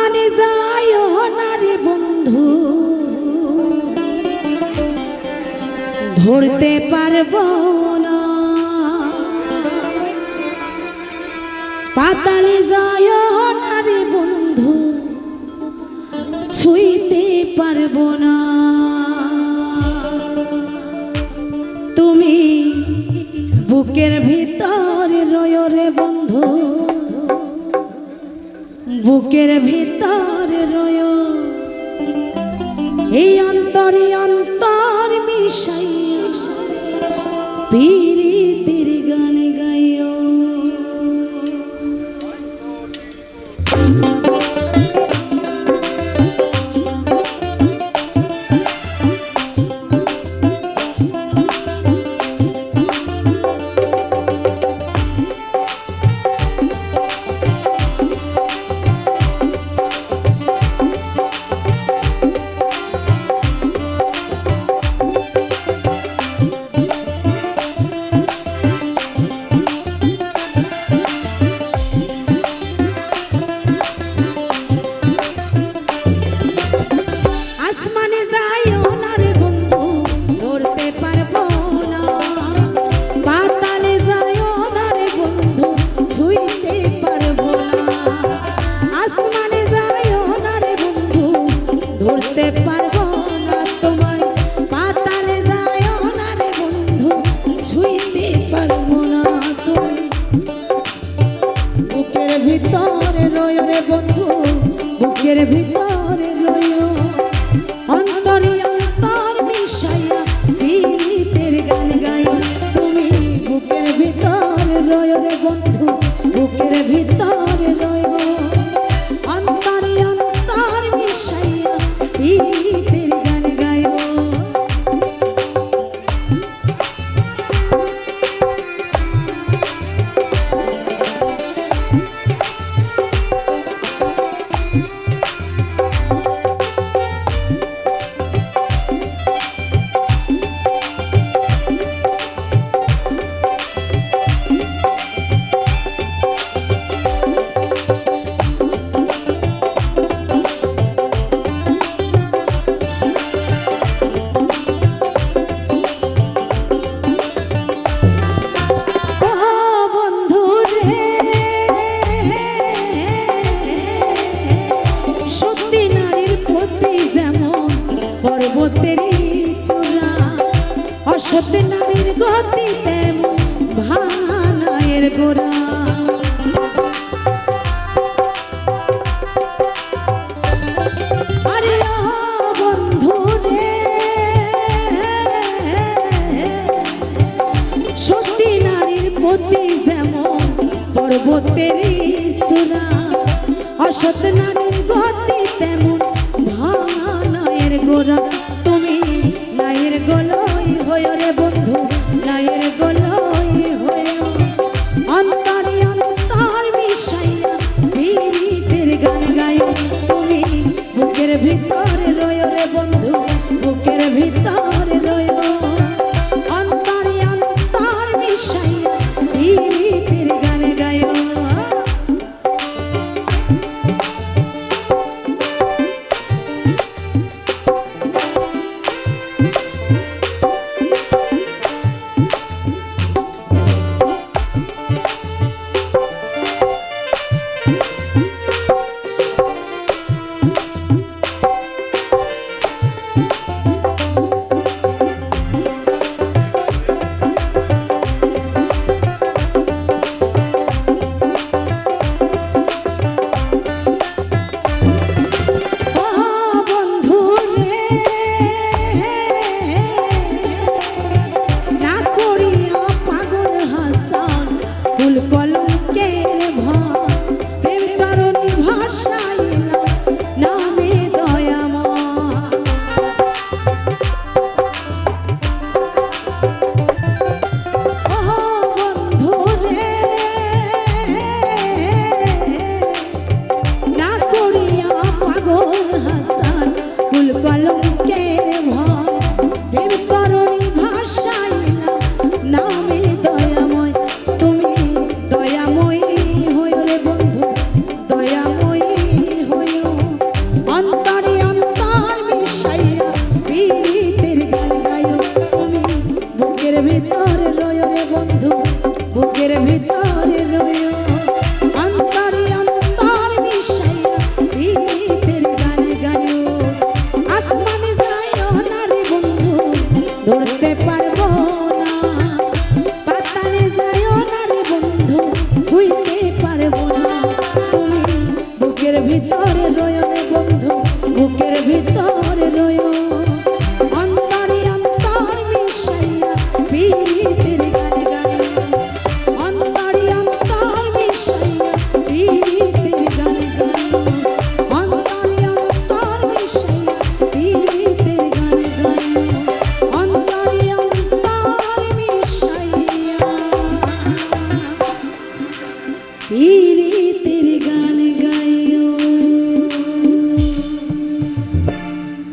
আসমানে যায় নারী বন্ধু। ধরতে পারব না। পাতালে যায় নারী বন্ধু। ছুঁইতে পারব না। তুমি বুকের ভিতর রয় রে বন্ধু। বুকের ভিতর রয়। এই অন্তরে অন্তর মিশাই পীরিতির ভিতরে রয় বন্ধু বুকের ভিতরে অসৎ নারীর গতি তেমন ভাঙা নায়ের গোড়া প্রতি যেমন পর্বতের সুরা অসৎ নারীর গতি তেমন ভাঙা নায়ের গোড়া। তুমি নায়ের গলই হয় রে বন্ধু। culpa. ভিতরে রয়ে বন্ধু, বুকের ভিতরে রয়ে অন্তর মিশাই প্রীতের গান গায় বন্ধু, ধরতে পারব না। পাতালে যায় না রে বন্ধু, ছুঁইতে পারব তুমি বুকের ভিতরে রয়ে বন্ধু, বুকের ভিতরে